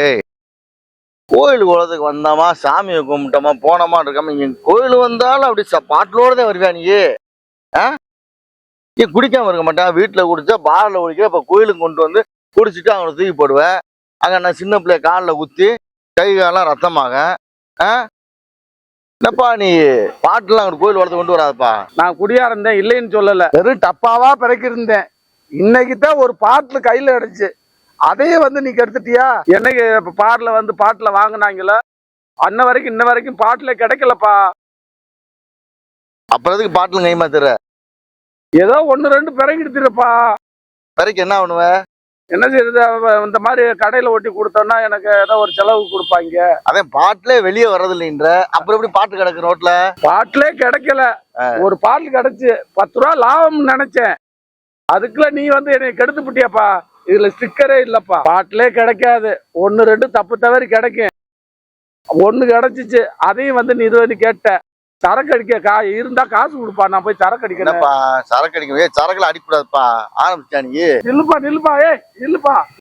ஏய்? கோயில் குளத்துக்கு வந்தோமா சாமியை கும்பிட்டோமா போனோமா இருக்காம இங்க கோயில் வந்தாலும் அப்படி ச- பாட்டிலோட தான் வருவியா நீ? ஆ? நீ குடிக்காம இருக்க மாட்டான் வீட்டுல குடிச்சா பார்ல குடிக்க இப்ப கோயிலுக்கு கொண்டு வந்து குடிச்சிட்டு அவனை தூக்கி போடுவேன். அங்க நான் சின்ன பிள்ளைய காலில் குத்தி கை காலெல்லாம் ரத்தமாக ஆ? என்னப்பா நீ? பாட்டுலாம் அங்கிட்டு கோயில் குளத்துக்கு கொண்டு வராதப்பா. நான் குடியா இருந்தேன் இல்லைன்னு சொல்லல. வெறும் டப்பாவா பிறக்கி இருந்தேன் இன்னைக்கு தான் ஒரு பாட்டில் கையில அடிச்சு. அதையே வந்து நீ கெடுத்துட்டியா? என்னைக்கு பாட்டில் வந்து பாட்டில் வாங்கினாங்களோ அன்ன வரைக்கும் இன்ன வரைக்கும் பாட்டில் கிடைக்கலப்பா. அப்புறம் எதுக்கு பாட்டில் கைமா தர ஏதோ ஒன்று ரெண்டு பிறங்கிடுத்துருப்பா பிறகு என்ன பண்ணுவ? என்ன செய்யுது அவ- இந்த மாதிரி கடையில் ஒட்டி கொடுத்தோன்னா எனக்கு ஏதோ ஒரு செலவு கொடுப்பாங்க. அவன் பாட்டிலே வெளியே வர்றது இல்லைன்ற அப்புறம் எப்படி பாட்டு கிடக்கு ரோட்ல? பாட்டிலே கிடைக்கல. ஒரு பாட்டில் கிடைச்சு பத்து ரூபா லாபம் நினைச்சேன். அதுக்குள்ள நீ வந்து என்னை கெடுத்து விட்டியாப்பா இதுல ஸ்டிக்கரே இல்லப்பா. பாட்டிலே கிடைக்காது. ஒன்னு ரெண்டு தப்பு தவறி கிடைக்கும். ஒண்ணு கிடைச்சிச்சு அதையும் வந்து நீ இது பண்ணி கேட்ட. சரக்கு அடிக்க கா இருந்தா காசு கொடுப்பா நான் போய் சரக்கு அடிக்கிறேன். என்னப்பா சரக்கு அடிக்கவே சரக்குல அடிக்கூடாதுப்பா ஆரம்பிச்சா நீ? நில்லுப்பா நில்லுப்பா ஏய் நில்லுப்பா.